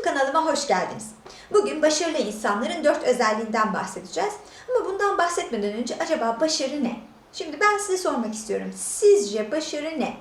YouTube kanalıma hoş geldiniz. Bugün başarılı insanların dört özelliğinden bahsedeceğiz. Ama bundan bahsetmeden önce acaba başarı ne? Şimdi ben size sormak istiyorum. Sizce başarı ne?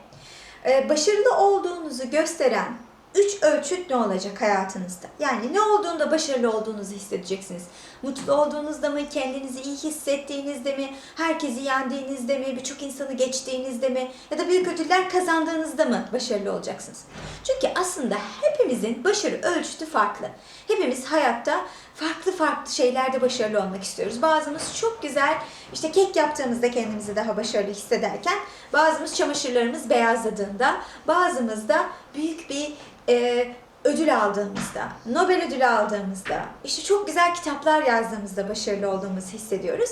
Ee, başarılı olduğunuzu gösteren üç ölçüt ne olacak hayatınızda? Yani ne olduğunda başarılı olduğunuzu hissedeceksiniz. Mutlu olduğunuzda mı, kendinizi iyi hissettiğinizde mi, herkesi yendiğinizde mi, birçok insanı geçtiğinizde mi ya da büyük ödüller kazandığınızda mı başarılı olacaksınız? Çünkü aslında hepimizin başarı ölçütü farklı. Hepimiz hayatta farklı farklı şeylerde başarılı olmak istiyoruz. Bazımız çok güzel işte kek yaptığımızda kendimizi daha başarılı hissederken bazımız çamaşırlarımız beyazladığında bazımız da büyük bir e, ödül aldığımızda, Nobel ödülü aldığımızda, işte çok güzel kitaplar yazdığımızda başarılı olduğumuzu hissediyoruz.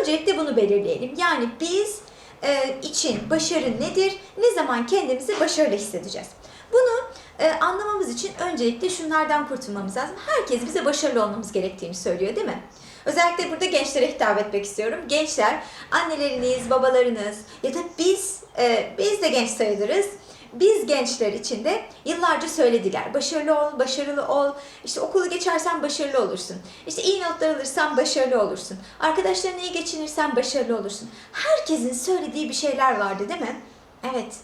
Öncelikle bunu belirleyelim. Yani biz e, için başarı nedir? Ne zaman kendimizi başarılı hissedeceğiz? Bunu e, anlamamız için öncelikle şunlardan kurtulmamız lazım. Herkes bize başarılı olmamız gerektiğini söylüyor değil mi? Özellikle burada gençlere hitap etmek istiyorum. Gençler, anneleriniz, babalarınız ya da biz, e, biz de genç sayılırız. Biz gençler için de yıllarca söylediler. Başarılı ol, başarılı ol. İşte okulu geçersen başarılı olursun. İşte iyi notlar alırsan başarılı olursun. Arkadaşlarına iyi geçinirsen başarılı olursun. Herkesin söylediği bir şeyler vardı değil mi? Evet.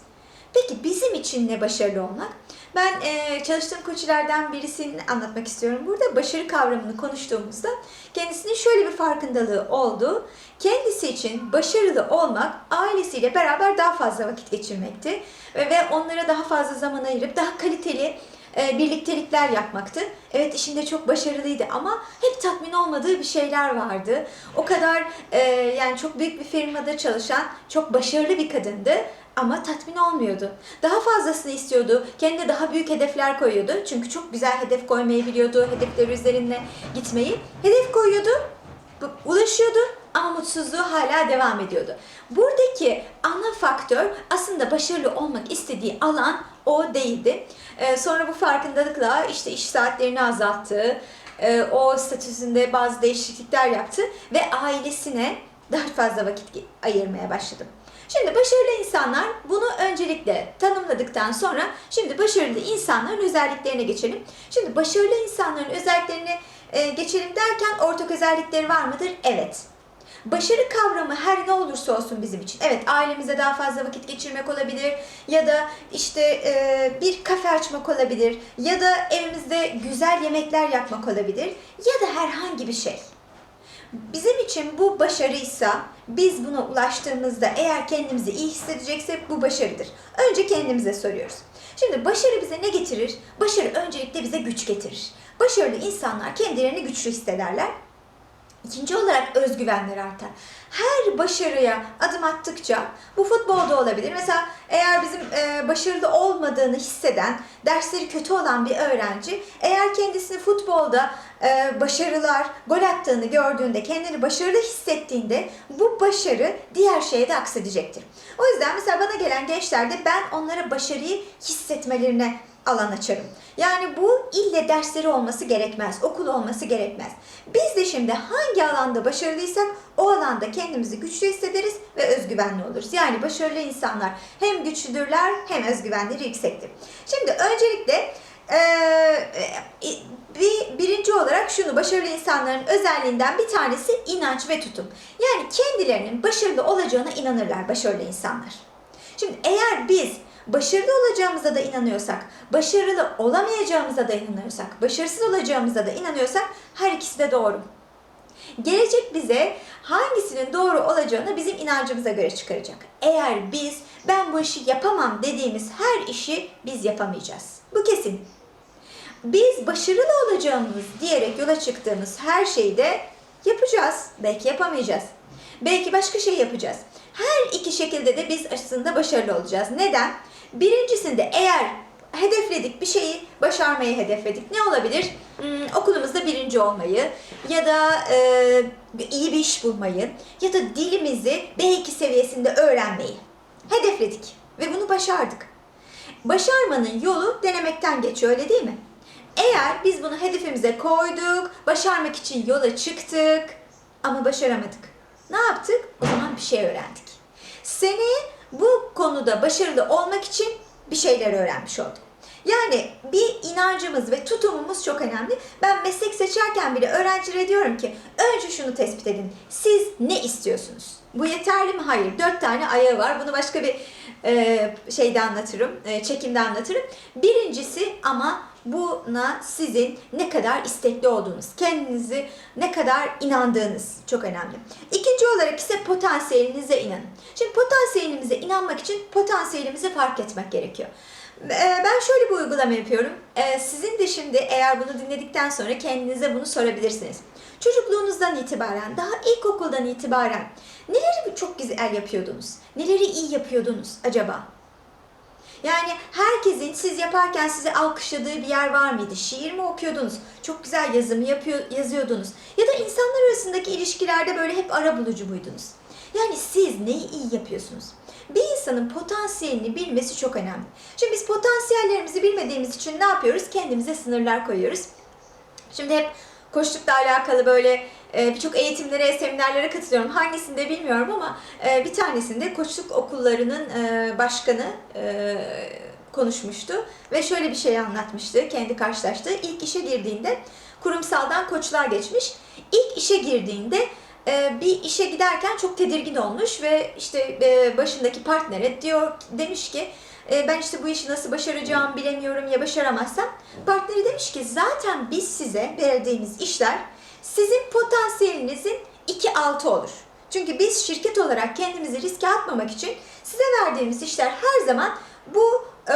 Peki bizim için ne başarılı olmak? Ben e, çalıştığım koçlardan birisini anlatmak istiyorum. Burada başarı kavramını konuştuğumuzda kendisinin şöyle bir farkındalığı oldu. Kendisi için başarılı olmak ailesiyle beraber daha fazla vakit geçirmekti ve, ve onlara daha fazla zaman ayırıp daha kaliteli e, birliktelikler yapmaktı. Evet işinde çok başarılıydı ama hep tatmin olmadığı bir şeyler vardı. O kadar e, yani çok büyük bir firmada çalışan çok başarılı bir kadındı ama tatmin olmuyordu. Daha fazlasını istiyordu. Kendine daha büyük hedefler koyuyordu. Çünkü çok güzel hedef koymayı biliyordu. Hedefler üzerine gitmeyi. Hedef koyuyordu, ulaşıyordu ama mutsuzluğu hala devam ediyordu. Buradaki ana faktör aslında başarılı olmak istediği alan o değildi. Ee, sonra bu farkındalıkla işte iş saatlerini azalttı. Ee, o statüsünde bazı değişiklikler yaptı ve ailesine daha fazla vakit ayırmaya başladı. Şimdi başarılı insanlar bunu öncelikle tanımladıktan sonra şimdi başarılı insanların özelliklerine geçelim. Şimdi başarılı insanların özelliklerini e, geçelim derken ortak özellikleri var mıdır? Evet. Başarı kavramı her ne olursa olsun bizim için. Evet ailemize daha fazla vakit geçirmek olabilir ya da işte e, bir kafe açmak olabilir ya da evimizde güzel yemekler yapmak olabilir ya da herhangi bir şey. Bizim için bu başarıysa biz buna ulaştığımızda eğer kendimizi iyi hissedeceksek bu başarıdır. Önce kendimize soruyoruz. Şimdi başarı bize ne getirir? Başarı öncelikle bize güç getirir. Başarılı insanlar kendilerini güçlü hissederler. İkinci olarak özgüvenleri artar. Her başarıya adım attıkça bu futbolda olabilir. Mesela eğer bizim e, başarılı olmadığını hisseden, dersleri kötü olan bir öğrenci eğer kendisini futbolda e, başarılar, gol attığını gördüğünde, kendini başarılı hissettiğinde bu başarı diğer şeye de aksedecektir. O yüzden mesela bana gelen gençlerde ben onlara başarıyı hissetmelerine alan açarım. Yani bu ille dersleri olması gerekmez, okul olması gerekmez. Biz de şimdi hangi alanda başarılıysak o alanda kendimizi güçlü hissederiz ve özgüvenli oluruz. Yani başarılı insanlar hem güçlüdürler hem özgüvenleri yüksektir. Şimdi öncelikle eee, bir, birinci olarak şunu başarılı insanların özelliğinden bir tanesi inanç ve tutum. Yani kendilerinin başarılı olacağına inanırlar başarılı insanlar. Şimdi eğer biz başarılı olacağımıza da inanıyorsak, başarılı olamayacağımıza da inanıyorsak, başarısız olacağımıza da inanıyorsak her ikisi de doğru. Gelecek bize hangisinin doğru olacağını bizim inancımıza göre çıkaracak. Eğer biz ben bu işi yapamam dediğimiz her işi biz yapamayacağız. Bu kesin. Biz başarılı olacağımız diyerek yola çıktığımız her şeyi de yapacağız. Belki yapamayacağız. Belki başka şey yapacağız. Her iki şekilde de biz aslında başarılı olacağız. Neden? Birincisinde eğer hedefledik bir şeyi başarmayı hedefledik. Ne olabilir? Hmm, okulumuzda birinci olmayı ya da e, iyi bir iş bulmayı ya da dilimizi B2 seviyesinde öğrenmeyi hedefledik ve bunu başardık. Başarmanın yolu denemekten geçiyor öyle değil mi? Eğer biz bunu hedefimize koyduk, başarmak için yola çıktık ama başaramadık. Ne yaptık? O zaman bir şey öğrendik. Seneye bu konuda başarılı olmak için bir şeyler öğrenmiş olduk. Yani bir inancımız ve tutumumuz çok önemli. Ben meslek seçerken bile öğrencilere diyorum ki önce şunu tespit edin. Siz ne istiyorsunuz? Bu yeterli mi? Hayır. Dört tane ayağı var. Bunu başka bir e, şeyde anlatırım, e, çekimde anlatırım. Birincisi ama buna sizin ne kadar istekli olduğunuz, kendinizi ne kadar inandığınız çok önemli. İkinci olarak ise potansiyelinize inanın. Şimdi potansiyelimize inanmak için potansiyelimizi fark etmek gerekiyor. Ee, Ben şöyle bir uygulama yapıyorum. Ee, Sizin de şimdi eğer bunu dinledikten sonra kendinize bunu sorabilirsiniz. Çocukluğunuzdan itibaren, daha ilkokuldan itibaren neleri çok güzel yapıyordunuz? Neleri iyi yapıyordunuz acaba? Yani herkesin siz yaparken sizi alkışladığı bir yer var mıydı? Şiir mi okuyordunuz? Çok güzel yazımı yapıyor, yazıyordunuz. Ya da insanlar arasındaki ilişkilerde böyle hep ara bulucu muydunuz? Yani siz neyi iyi yapıyorsunuz? Bir insanın potansiyelini bilmesi çok önemli. Şimdi biz potansiyellerimizi bilmediğimiz için ne yapıyoruz? Kendimize sınırlar koyuyoruz. Şimdi hep koçlukla alakalı böyle birçok eğitimlere, seminerlere katılıyorum. Hangisinde bilmiyorum ama e, bir tanesinde koçluk okullarının e, başkanı e, konuşmuştu ve şöyle bir şey anlatmıştı. Kendi karşılaştığı ilk işe girdiğinde kurumsaldan koçlar geçmiş. İlk işe girdiğinde bir işe giderken çok tedirgin olmuş ve işte başındaki partnere diyor demiş ki ben işte bu işi nasıl başaracağımı bilemiyorum ya başaramazsam. Partneri demiş ki zaten biz size verdiğimiz işler sizin potansiyelinizin 2 altı olur. Çünkü biz şirket olarak kendimizi riske atmamak için size verdiğimiz işler her zaman bu e,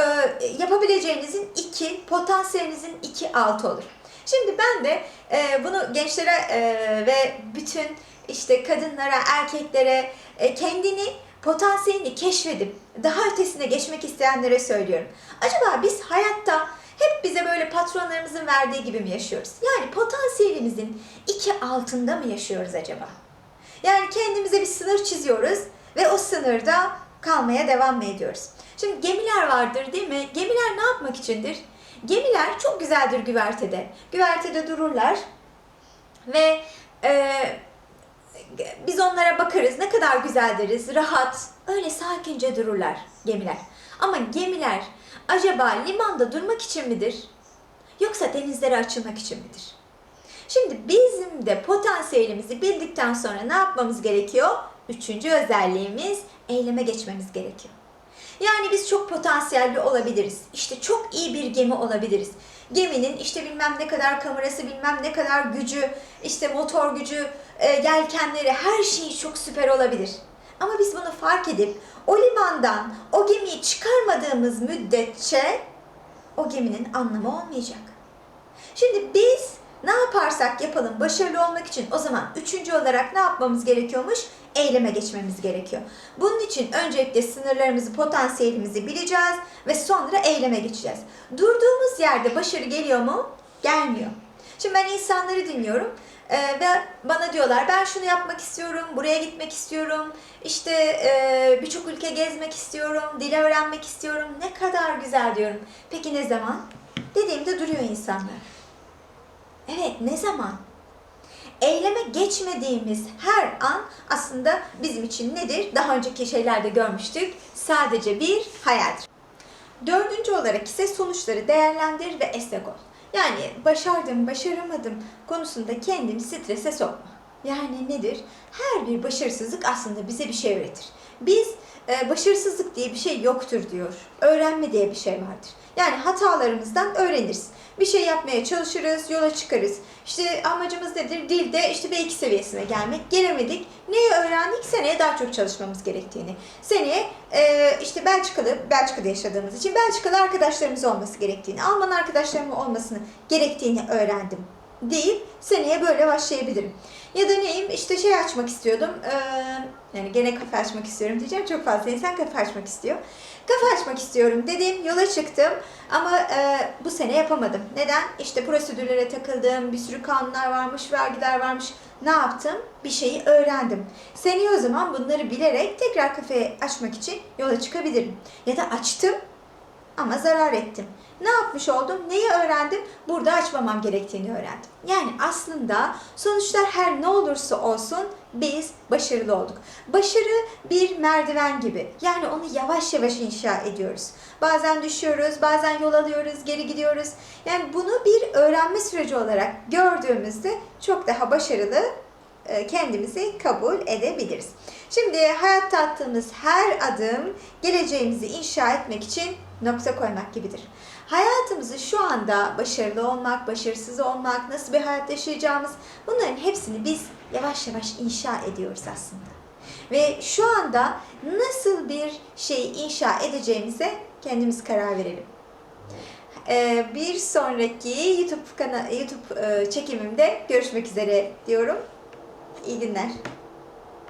yapabileceğinizin 2, potansiyelinizin 2 altı olur. Şimdi ben de e, bunu gençlere e, ve bütün işte kadınlara, erkeklere e, kendini potansiyelini keşfedip daha ötesine geçmek isteyenlere söylüyorum. Acaba biz hayatta bize böyle patronlarımızın verdiği gibi mi yaşıyoruz? Yani potansiyelimizin iki altında mı yaşıyoruz acaba? Yani kendimize bir sınır çiziyoruz ve o sınırda kalmaya devam mı ediyoruz? Şimdi gemiler vardır değil mi? Gemiler ne yapmak içindir? Gemiler çok güzeldir güvertede. Güvertede dururlar ve e, biz onlara bakarız. Ne kadar güzel deriz. Rahat. Öyle sakince dururlar gemiler. Ama gemiler acaba limanda durmak için midir? Yoksa denizlere açılmak için midir? Şimdi bizim de potansiyelimizi bildikten sonra ne yapmamız gerekiyor? Üçüncü özelliğimiz eyleme geçmemiz gerekiyor. Yani biz çok potansiyelli olabiliriz. İşte çok iyi bir gemi olabiliriz. Geminin işte bilmem ne kadar kamerası, bilmem ne kadar gücü, işte motor gücü, e, yelkenleri her şeyi çok süper olabilir. Ama biz bunu fark edip o limandan o gemiyi çıkarmadığımız müddetçe o geminin anlamı olmayacak. Şimdi biz ne yaparsak yapalım başarılı olmak için o zaman üçüncü olarak ne yapmamız gerekiyormuş? Eyleme geçmemiz gerekiyor. Bunun için öncelikle sınırlarımızı, potansiyelimizi bileceğiz ve sonra eyleme geçeceğiz. Durduğumuz yerde başarı geliyor mu? Gelmiyor. Şimdi ben insanları dinliyorum e, ve bana diyorlar ben şunu yapmak istiyorum, buraya gitmek istiyorum, işte e, birçok ülke gezmek istiyorum, dil öğrenmek istiyorum. Ne kadar güzel diyorum. Peki ne zaman? Dediğimde duruyor insanlar. Evet ne zaman? Eyleme geçmediğimiz her an aslında bizim için nedir? Daha önceki şeylerde görmüştük. Sadece bir hayaldir. Dördüncü olarak ise sonuçları değerlendir ve esnek ol. Yani başardım, başaramadım konusunda kendini strese sokma. Yani nedir? Her bir başarısızlık aslında bize bir şey öğretir. Biz e, başarısızlık diye bir şey yoktur diyor. Öğrenme diye bir şey vardır. Yani hatalarımızdan öğreniriz. Bir şey yapmaya çalışırız, yola çıkarız. İşte amacımız nedir? Dilde işte B2 seviyesine gelmek. Gelemedik. Neyi öğrendik? Seneye daha çok çalışmamız gerektiğini. Seneye e, işte Belçikalı, Belçika'da yaşadığımız için Belçikalı arkadaşlarımız olması gerektiğini, Alman arkadaşlarımın olmasını gerektiğini öğrendim deyip seneye böyle başlayabilirim. Ya da neyim işte şey açmak istiyordum. Ee, yani gene kafe açmak istiyorum diyeceğim. Çok fazla insan kafe açmak istiyor. Kafe açmak istiyorum dedim. Yola çıktım. Ama e, bu sene yapamadım. Neden? İşte prosedürlere takıldım. Bir sürü kanunlar varmış, vergiler varmış. Ne yaptım? Bir şeyi öğrendim. Seneye o zaman bunları bilerek tekrar kafe açmak için yola çıkabilirim. Ya da açtım ama zarar ettim. Ne yapmış oldum? Neyi öğrendim? Burada açmamam gerektiğini öğrendim. Yani aslında sonuçlar her ne olursa olsun biz başarılı olduk. Başarı bir merdiven gibi. Yani onu yavaş yavaş inşa ediyoruz. Bazen düşüyoruz, bazen yol alıyoruz, geri gidiyoruz. Yani bunu bir öğrenme süreci olarak gördüğümüzde çok daha başarılı e, kendimizi kabul edebiliriz. Şimdi hayatta attığımız her adım geleceğimizi inşa etmek için nokta koymak gibidir. Hayatımızı şu anda başarılı olmak, başarısız olmak, nasıl bir hayat yaşayacağımız bunların hepsini biz yavaş yavaş inşa ediyoruz aslında. Ve şu anda nasıl bir şeyi inşa edeceğimize kendimiz karar verelim. Ee, bir sonraki YouTube YouTube e, çekimimde görüşmek üzere diyorum. İyi günler.